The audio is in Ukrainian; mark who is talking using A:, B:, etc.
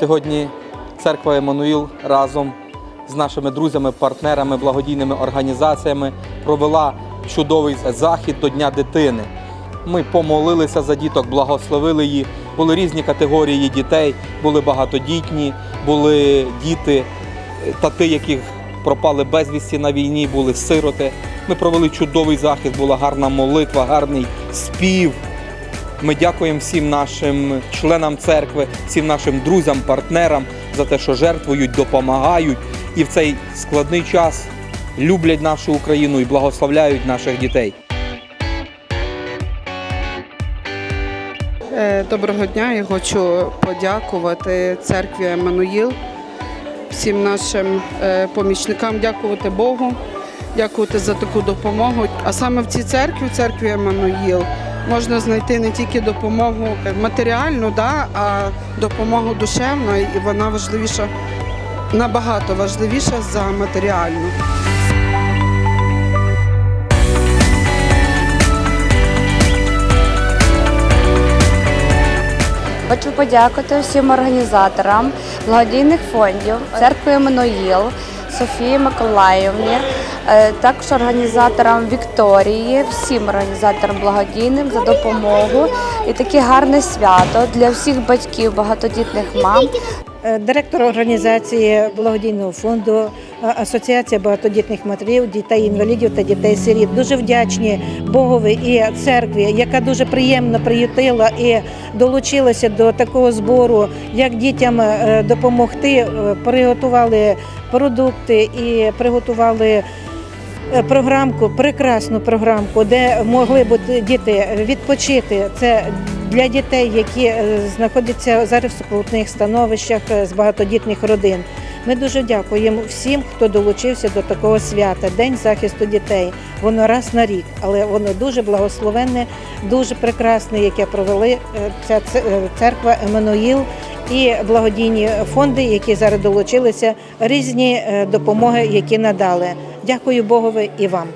A: Сьогодні церква Еммануїл разом з нашими друзями, партнерами, благодійними організаціями провела чудовий захід до Дня дитини. Ми помолилися за діток, благословили їх. Були різні категорії дітей, були багатодітні, були діти, е, тати, яких пропали безвісті на війні, були сироти. Ми провели чудовий захід, була гарна молитва, гарний спів. Ми дякуємо всім нашим членам церкви, всім нашим друзям, партнерам за те, що жертвують, допомагають і в цей складний час люблять нашу Україну і благословляють наших дітей.
B: Е, Доброго дня. Я хочу подякувати церкві Еммануїл, всім нашим е, помічникам, дякувати Богу, дякувати за таку допомогу. А саме в цій церкві, церкві Еммануїл, можна знайти не тільки допомогу матеріальну, да, а допомогу душевну, і вона важливіша, набагато важливіша за матеріальну.
C: Хочу подякувати всім організаторам благодійних фондів, церкви Еммануїл, Софії Миколаївні, е, також організаторам Вікторії, всім організаторам благодійним за допомогу і таке гарне свято для всіх батьків багатодітних мам.
D: Е, Директор організації благодійного фонду е, Асоціація багатодітних матерів, дітей інвалідів та дітей сиріт. Дуже вдячні Богові і церкві, яка дуже приємно приютила і долучилася до такого збору, як дітям е, допомогти. Е, Приготували продукти і приготували. Е, Програмку, прекрасну програмку, де могли бути діти відпочити. Це для дітей, які е, знаходяться зараз в скрутних становищах е, з багатодітних родин. Ми дуже дякуємо всім, хто долучився до такого свята День захисту дітей. Воно раз на рік, але воно дуже благословенне, дуже прекрасне, яке провели ця церква Еммануїл і благодійні фонди, які зараз долучилися, різні е, допомоги, які надали. Дякую Богові і вам.